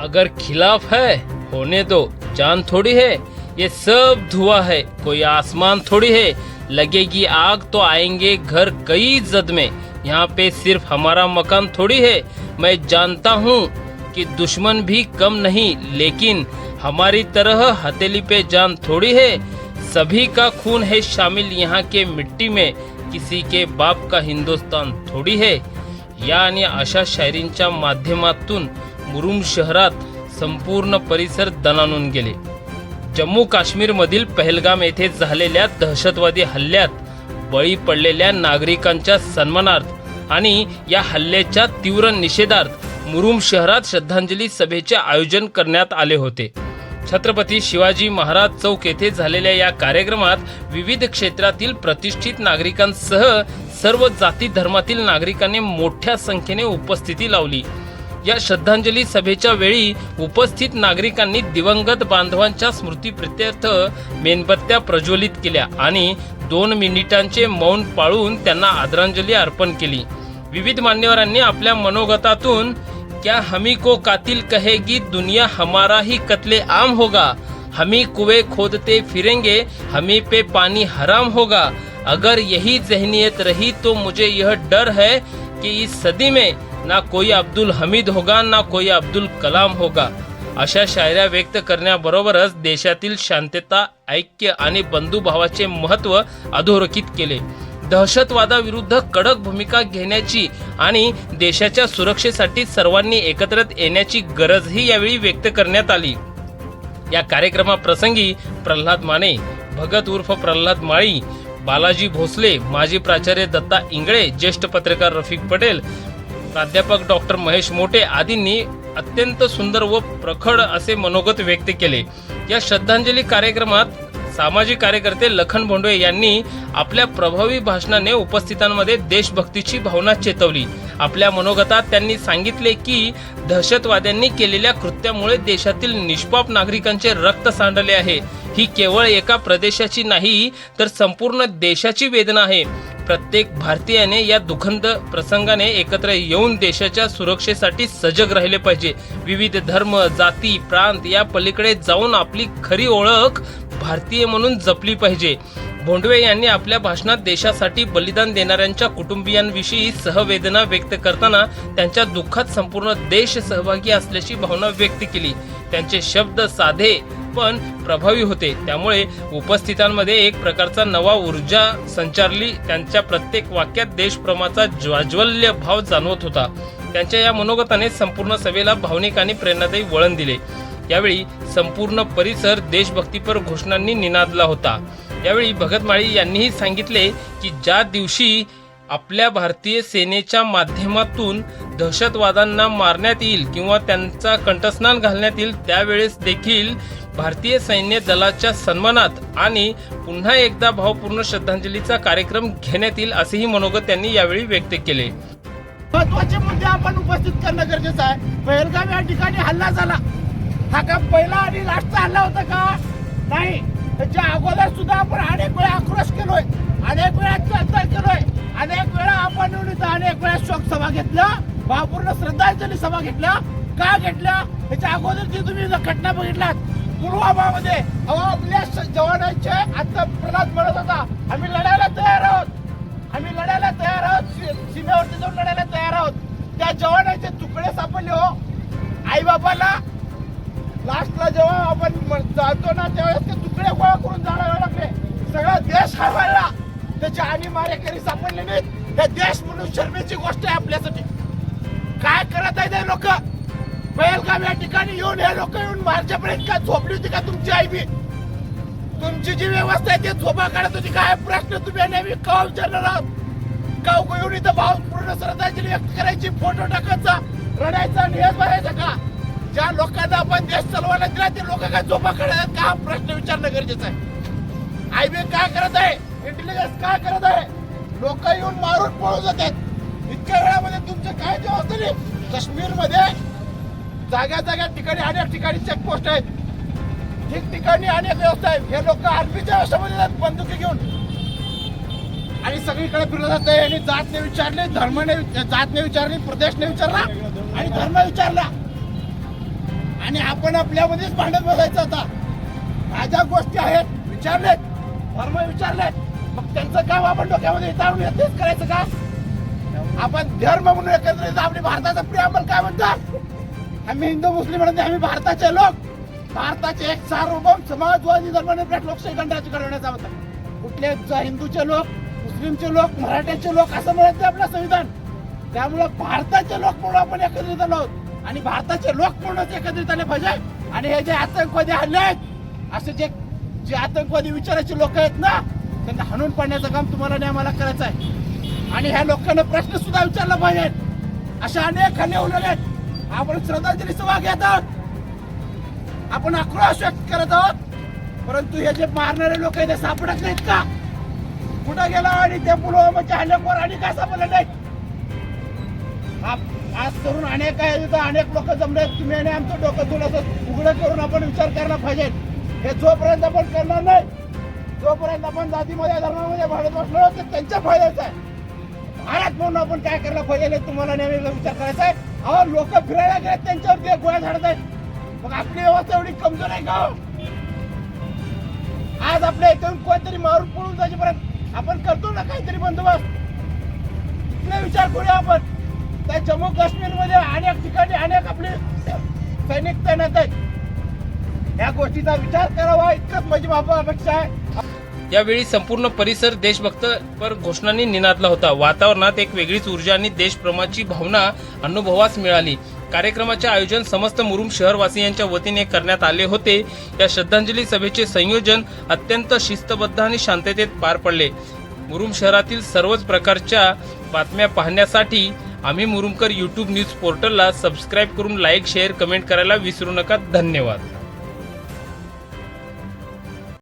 अगर खिलाफ है, होने दो। जान थोड़ी है, ये सब धुआँ है। कोई आसमान थोड़ी है। लगेगी आग तो आएँगे घर कई जद में। यहाँ पे सिर्फ़ हमारा मकान थोड़ी है। मैं जानता हूँ कि दुश्मन भी कम नहीं, लेकिन हमारी तरह हथेली पे जान थोड़ी है। सभी का खून है शामिल यहाँ के मिट्टी में। किसी के बाप का हिंदुस्तान थोडी है। या आणि अशा शायरींच्या माध्यमातून मुरुम शहरात संपूर्ण परिसर दणाणून गेले. जम्मू काश्मीरमधील पहलगाम येथे झालेल्या दहशतवादी हल्ल्यात बळी पडलेल्या नागरिकांच्या सन्मानार्थ आणि या हल्ल्याच्या तीव्र निषेधार्थ मुरुम शहरात श्रद्धांजली सभेचे आयोजन करण्यात आले होते. छत्रपती शिवाजी महाराज चौक येथे झालेल्या या कार्यक्रमात विविध क्षेत्रातील प्रतिष्ठित नागरिकांसह सर्व जाती धर्मातील नागरिकांनी मोठ्या संख्येने उपस्थिती लावली. या श्रद्धांजली सभेच्या वेळी उपस्थित नागरिकांनी दिवंगत बांधवांच्या स्मृतीप्रित्यर्थ मेणबत्त्या प्रज्वलित केल्या आणि दोन मिनिटांचे मौन पाळून त्यांना आदरांजली अर्पण केली. विविध मान्यवरांनी आपल्या मनोगतातून क्या हमी को कातिल कहेगी दुनिया हमारा ही कत्ले आम होगा। हमी कुएं खोदते फिरेंगे हमी पे पानी हराम होगा। अगर यही जहनीत रही तो मुझे यह डर है कि इस सदी में ना कोई अब्दुल हमीद होगा ना कोई अब्दुल कलाम होगा. अशा शायऱ्या व्यक्त करण्याबरोबरच देशातील शांतता ऐक्य आणि बंधुभावाचे महत्त्व अधोरेखित केले. दहशतवादाविरुद्ध कडक भूमिका घेण्याची आणि देशाच्या सुरक्षेसाठी सर्वांनी एकत्र येण्याची गरजही यावेळी व्यक्त करण्यात आली. या कार्यक्रमाप्रसंगी प्रल्हाद माने भगत उर्फ प्रल्हाद माळी बालाजी भोसले माजी प्राचार्य दत्ता इंगळे ज्येष्ठ पत्रकार रफिक पटेल प्राध्यापक डॉक्टर महेश मोटे आदींनी अत्यंत सुंदर व प्रखड असे मनोगत व्यक्त केले. या श्रद्धांजली कार्यक्रमात सामाजिक कार्यकर्ते लखन भोंडवे यांनी आपल्या प्रभावी भाषणाने उपस्थितांमध्ये देशभक्तीची भावना चेतवली. आपल्या मनोगतात त्यांनी सांगितले की दहशतवाद्यांनी केलेल्या कृत्यामुळे देशातील निष्पाप नागरिकांचे रक्त सांडले आहे. ही केवळ एका प्रदेशाची नाही तर संपूर्ण देशाची वेदना आहे. प्रत्येक भारतीयाने या दुखंद प्रसंगाने एकत्र येऊन देशाच्या सुरक्षेसाठी सजग राहिले पाहिजे. विविध धर्म जाती प्रांत या पलीकडे जाऊन आपली खरी ओळख भारतीय म्हणून जपली पाहिजे. भोंडवे यांनी आपल्या भाषणात देशासाठी बलिदान देणाऱ्यांच्या कुटुंबियांविषयी सहवेदना व्यक्त करताना त्यांच्या दुःखात संपूर्ण देश सहभागी असल्याची भावना व्यक्त केली. त्यांचे शब्द साधे पण प्रभावी होते. त्यामुळे उपस्थितांमध्ये एक प्रकारचा नवा ऊर्जा संचारली. त्यांच्या प्रत्येक वाक्यात देशप्रेमाचा ज्वाज्वल्य भाव जाणवत होता. त्यांच्या या मनोगताने संपूर्ण सभेला भावनिक आणि प्रेरणादायी वळण दिले. यावेळी संपूर्ण परिसर देशभक्तीपर घोषणांनी निनादला होता. यावेळी भगत माळी यांनीही सांगितले की ज्या दिवशी आपल्या भारतीय सेनेच्या माध्यमातून दहशतवादांना मारण्यात येईल किंवा त्यांचा कंठस्नान घालण्यात येईल त्यावेळेस देखील भारतीय सैन्य दलाच्या सन्मानात आणि पुन्हा एकदा भावपूर्ण श्रद्धांजलीचा कार्यक्रम घेण्यात येईल असेही मनोगत त्यांनी यावेळी व्यक्त केले. महत्त्वाचे मुद्दे आपण उपस्थित करणं गरजेचं आहे. पहलगाम या ठिकाणी हल्ला झाला. हा का पहिला आणि लास्टचा हल्ला होता का? नाही. त्याच्या अगोदर सुद्धा आपण अनेक वेळा आक्रोश केलोय. अनेक वेळा चर्चा केलोय. अनेक वेळा आपण अनेक वेळा शोक सभा घेतल्या. भावपूर्ण श्रद्धांजली सभा घेतल्या. का घेतल्या? त्याच्या अगोदर जी तुम्ही जर घटना बघितलात. पुलवामामध्ये अहो आपल्या जवानांचे आता प्रल्हाद म्हणत होता आम्ही लढायला तयार आहोत. आम्ही लढायला तयार आहोत. सीमेवरती जाऊन लढायला तयार आहोत. त्या जवानांचे तुकडे सापडले हो. आई बाबाला लास्टला जेव्हा आपण जातो ना त्यावेळेस ते तुकडे गोळा करून जाणावे लागले. सगळा देश हरवायला त्याचे आणि मारेकरी सापडले नाहीत. त्या देश म्हणून शर्मेची गोष्ट आहे आपल्यासाठी. पहलगाम या ठिकाणी येऊन हे लोक येऊन मार्चपर्यंत काय झोपली होती का तुमची आई बी? तुमची जी व्यवस्था आहे ती झोपा काढत होती काय प्रश्न तुम्ही नेहमी का विचारणार आहात? का येऊन इथं भाव पूर्ण श्रद्धांजली व्यक्त करायची फोटो टाकायचा रडायचा नियत भरायचा का? ज्या लोकांना आपण देश चालवायला दिला ते लोक काय झोपा काढतात का हा प्रश्न विचारणं गरजेचं आहे? आय बी काय करत आहे? इंटेलिजन्स काय करत आहे? लोक येऊन मारून पळून जातात. इतक्या वेळामध्ये तुमचं काय व्यवस्था काश्मीरमध्ये जाग्या जाग्या ठिकाणी अनेक ठिकाणी चेकपोस्ट आहेत. ठिकठिकाणी अनेक व्यवस्था आहेत. हे लोक आर्मीच्या व्यवस्थेमध्ये जातात बंदुकी घेऊन. आणि सगळीकडे फिरलं जात आहे आणि जातने विचारले धर्मने जातने विचारली प्रदेशने विचारला आणि धर्म विचारला. आणि आपण आपल्यामध्येच भांडत बसायचं आता. ह्या गोष्टी आहेत विचारलेत धर्म विचारलेत. मग त्यांचं काम आपण डोक्यामध्ये विचारून तेच करायचं का? आपण धर्म म्हणून एकत्रित आपली भारताचा प्रियांबल काय म्हणतात आम्ही हिंदू मुस्लिम म्हणते आम्ही भारताचे लोक. भारताचे एक सार्वभौम समाजवादी धर्मनिरपेक्ष लोकशाही गणराज्य घडवण्याचा होता. कुठले हिंदूचे लोक मुस्लिमचे लोक मराठ्याचे लोक असं म्हणत नाही आपलं संविधान. त्यामुळं भारताचे लोक म्हणून आपण एकत्रित आलो आहोत. आणि भारताचे लोक म्हणूनच एकत्रित आले पाहिजे. आणि हे जे आतंकवादी हल्ले आहेत असे जे जे आतंकवादी विचाराचे लोक आहेत ना त्यांना हाणून पाडण्याचं काम तुम्हाला आणि आम्हाला करायचं आहे. आणि ह्या लोकांना प्रश्न सुद्धा विचारला पाहिजे. अशा अनेक हल्ले उलट आहेत आपण श्रद्धांजली सभा घेत आहोत. आपण आक्रोश व्यक्त करत आहोत. परंतु हे जे मारणारे लोक आहेत ते सापडत नाहीत का? कुठं गेला आणि ते पुलवामाच्या हल्ल्यावर आणि काय सापडले नाहीत? आप- आज करून अनेक आहे तिथं अनेक लोक जमले तुम्ही आणि आमचं डोकं थोडंसं उघडं करून आपण विचार करायला पाहिजे. हे जोपर्यंत आपण करणार नाही जोपर्यंत आपण जातीमध्ये धर्मामध्ये भाडत बसलो तर त्यांच्या फायद्याचं आहे. भारत म्हणून आपण काय करायला पाहिजे हे तुम्हाला नेहमी विचार करायचा आहे. अहो लोक फिरायला गेले त्यांच्यावरती गोळ्या झाडत आहेत. मग आपली व्यवस्था एवढी कमजोर आहे का हो? आज आपल्या इथून कोणतरी मारून पळून जायपर्यंत आपण करतो ना काहीतरी बंदोबस्त? नाही विचार करूया आपण. त्या जम्मू काश्मीरमध्ये अनेक ठिकाणी अनेक आपले सैनिक तैनात आहेत. या गोष्टीचा विचार करावा इतकंच माझी बाबा अपेक्षा आहे. यावेळी संपूर्ण परिसर देशभक्त पर घोषणांनी निनादला होता. वातावरणात एक वेगळीच ऊर्जा आणि देशप्रेमाची भावना अनुभवास मिळाली. कार्यक्रमाचे आयोजन समस्त मुरुम शहरवासियांच्या वतीने करण्यात आले होते. या श्रद्धांजली सभेचे संयोजन अत्यंत शिस्तबद्ध आणि शांततेत पार पडले. मुरुम शहरातील सर्वच प्रकारच्या बातम्या पाहण्यासाठी आम्ही मुरुमकर यूट्यूब न्यूज पोर्टलला सबस्क्राईब करून लाईक शेअर कमेंट करायला विसरू नका. धन्यवाद.